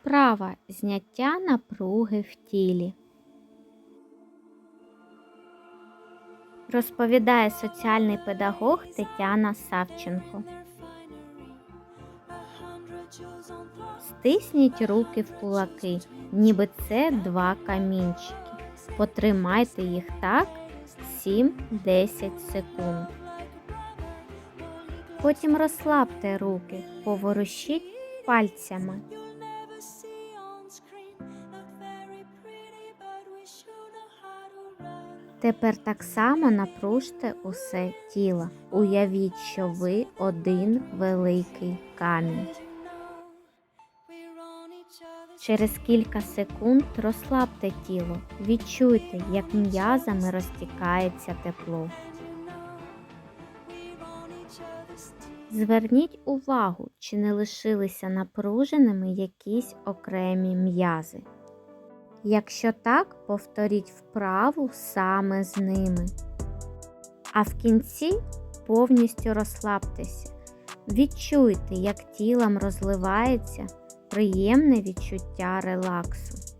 Вправа зняття напруги в тілі. Розповідає соціальний педагог Тетяна Савченко. Стисніть руки в кулаки, ніби це два камінчики. Потримайте їх так 7-10 секунд. Потім розслабте руки, поворушіть пальцями. Тепер так само напружте усе тіло. Уявіть, що ви один великий камінь. Через кілька секунд розслабте тіло. Відчуйте, як м'язами розтікається тепло. Зверніть увагу, чи не лишилися напруженими якісь окремі м'язи. Якщо так, повторіть вправу саме з ними. А в кінці повністю розслабтеся. Відчуйте, як тілом розливається приємне відчуття релаксу.